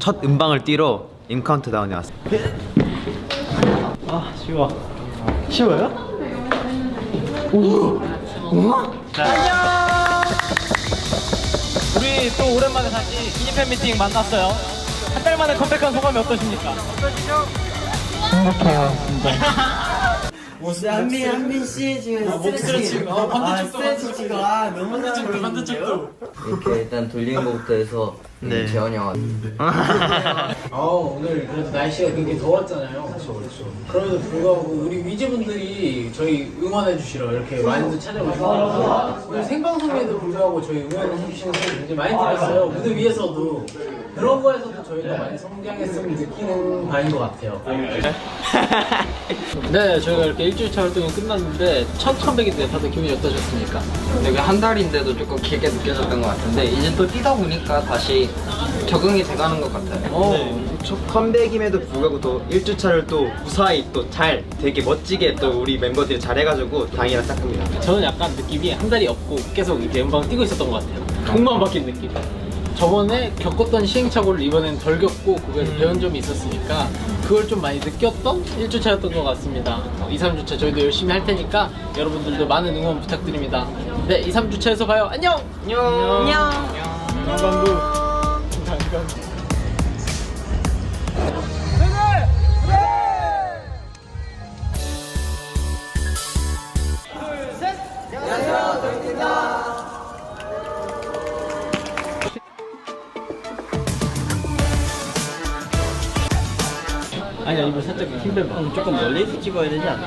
첫 음방을 띠러 인카운트다운에 왔습니다. 아 쉬워. 쉬워요? 오! 우와 안녕! 우리 또 오랜만에 다시 기니 팬미팅 만났어요. 한 달 만에 컴백한 소감이 어떠십니까? 한민 한민 씨 지금 스트레칭 어, 반대쪽도, 스트레칭 지금 아 너무 반대쪽도 반대쪽도 이렇게 일단 돌리는 것부터 해서 네. 재현이 형어 오늘 그래도 날씨가 굉장히 더웠잖아요. 그렇죠, 그렇죠. 그럼에도 불구하고 우리 위즈분들이 저희 응원해 주시러 이렇게 많이들 찾아오시고 오늘 생방송에도 불구하고 저희 응원해 주시는 분들 굉장히 많이 들었어요. 무대 위에서도 그런 거에서도 저희가 많이 성장했음을 느끼는 바인 것 같아요. 네 저희가 이렇게 일주일차 활동이 끝났는데 첫 컴백인데 다들 기분이 어떠셨습니까? 여기 한 달인데도 조금 길게 느껴졌던 것 같은데 이제 또 뛰다 보니까 다시 적응이 돼가는 것 같아요. 어, 첫 컴백임에도 불구하고 또 1주차를 또 무사히 또 잘 되게 멋지게 또 우리 멤버들이 잘해가지고 다행이라 생각합니다. 저는 약간 느낌이 한 달이 없고 계속 이렇게 음방 뛰고 있었던 것 같아요. 공만 바뀐 느낌. 저번에 겪었던 시행착오를 이번엔 덜 겪고 그거에서 배운 점이 있었으니까 그걸 좀 많이 느꼈던 1주차였던 것 같습니다. 2, 3주차 저희도 열심히 할 테니까 여러분들도 많은 응원 부탁드립니다. 네, 2, 3주차에서 봐요. 안녕! 안녕! 안녕! 강간부. 강간부. 아니 아니 살짝 힘 빼봐 조금 멀리서 찍어야 되지 않나?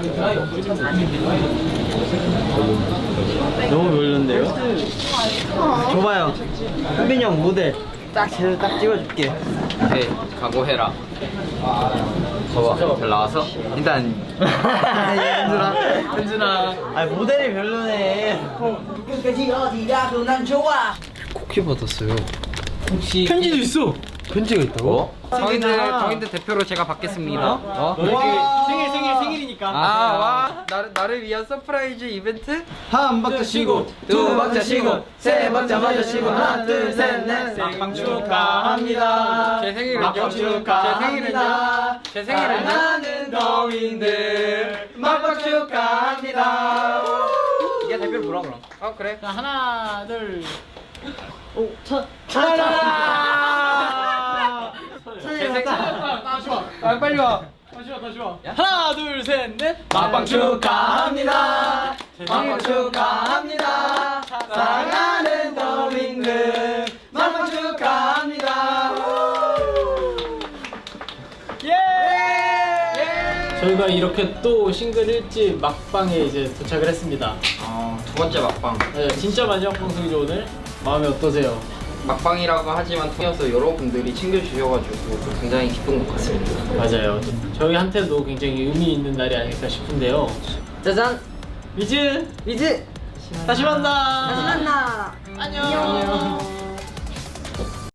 너무 별론데요? 줘봐요. 현빈이 형 모델 딱 제대로 딱 찍어줄게. 네, 각오해라. 봐봐, 잘 나와서? 일단 현준아, 현준아. 아 모델이 별로네. 끝까지 어디야 난 좋아 쿠키 받았어요. 혹시 편지도 있어 편지가 있다고? 성인들 성인들 대표로 제가 받겠습니다. 어? 생일 생일 생일이니까 아, 와, 나를 나를 위한 서프라이즈 이벤트? 한 박자 쉬고 두 박자 쉬고 세 박자 먼저 쉬고 하나 둘 셋 넷 생방 축하합니다 제 생일은요? 제 축하합니다 생일은요? 제 생일은요? 사랑하는 더윈들 막박 축하합니다. 이게 대표로 불러 그럼. 어 그래. 자 하나 둘제 생일. 아 빨리 와. 다시 와 다시 와 하나 둘 셋 넷 막방 축하합니다. 막방 축하합니다. 사랑하는 더윈들 막방 축하합니다. 예! 저희가 이렇게 또 싱글 1집 막방에 이제 도착을 했습니다 어, 두 번째 막방. 네, 진짜 마지막 방송이죠 오늘 마음이 어떠세요? 막방이라고 하지만 통해서 여러분들이 챙겨주셔가지고 굉장히 기쁜 것 같습니다. 맞아요. 저희한테도 굉장히 의미 있는 날이 아닐까 싶은데요. 짜잔! 위즈! 미즈! 다시 만나! 다시 만나! 안녕.